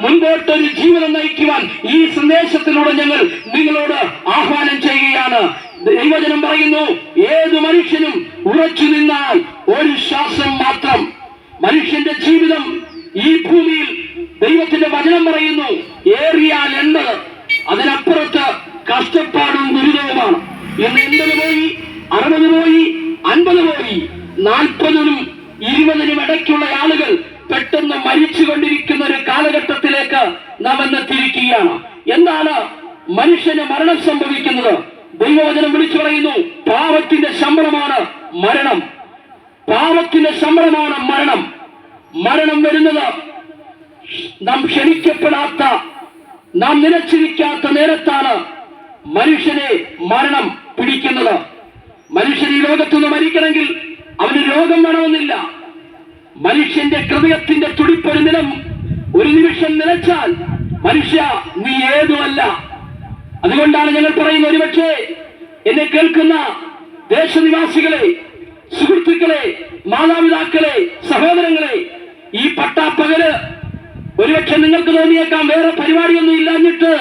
മുൻപോട്ടൊരു ജീവിതം നയിക്കുവാൻ ഈ സന്ദേശത്തിലൂടെ ഞങ്ങൾ നിങ്ങളോട് ആഹ്വാനം ചെയ്യുകയാണ്. ദൈവജനം പറയുന്നു ഏത് മനുഷ്യനും ഉറച്ചു നിന്നാൽ ഒരു ശ്വാസം മാത്രം. മനുഷ്യന്റെ ജീവിതം ഈ ഭൂമിയിൽ ദൈവത്തിന്റെ വചനം പറയുന്നു ഏറിയാൽ എന്ത്? അതിനപ്പുറത്ത് കഷ്ടപ്പാടും ദുരിതവുമാണ്. ഇന്ന് എൺപത് പോയി അറുപത് പോയി അൻപത് പോയി നാൽപ്പതിനും ഇരുപതിനും ഇടയ്ക്കുള്ള ആളുകൾ പെട്ടെന്ന് ഒരു കാലഘട്ടത്തിലേക്ക് നാം എന്നെ തിരിക്കുകയാണ് എന്താണ് മനുഷ്യന് മരണം സംഭവിക്കുന്നത്? ദൈവവചനം വിളിച്ചു പറയുന്നു പാവത്തിന്റെ ശമ്പളമാണ് മരണം. പാവത്തിന്റെ ശമ്പളമാണ് മരണം. മരണം വരുന്നത് നാം ക്ഷണിക്കപ്പെടാത്ത നാം നിലച്ചിരിക്കാത്ത നേരത്താണ് മനുഷ്യനെ മരണം പിടിക്കുന്നത്. മനുഷ്യൻ ഈ ലോകത്തുനിന്ന് മരിക്കണമെങ്കിൽ അവന് രോഗം വേണമെന്നില്ല. മനുഷ്യന്റെ ഹൃദയത്തിന്റെ തുടിപ്പൊരു നിലം ഒരു നിമിഷം നിലച്ചാൽ മനുഷ്യ നീ ഏതുമല്ല. അതുകൊണ്ടാണ് ഞങ്ങൾ പറയുന്നത് ഒരുപക്ഷെ എന്നെ കേൾക്കുന്ന ദേശനിവാസികളെ സുഹൃത്തുക്കളെ മാതാപിതാക്കളെ സഹോദരങ്ങളെ ഈ പട്ടാപ്പകൽ ഒരുപക്ഷെ നിങ്ങൾക്ക് തോന്നിയേക്കാം വേറെ പരിപാടിയൊന്നും ഇല്ലാഞ്ഞിട്ട്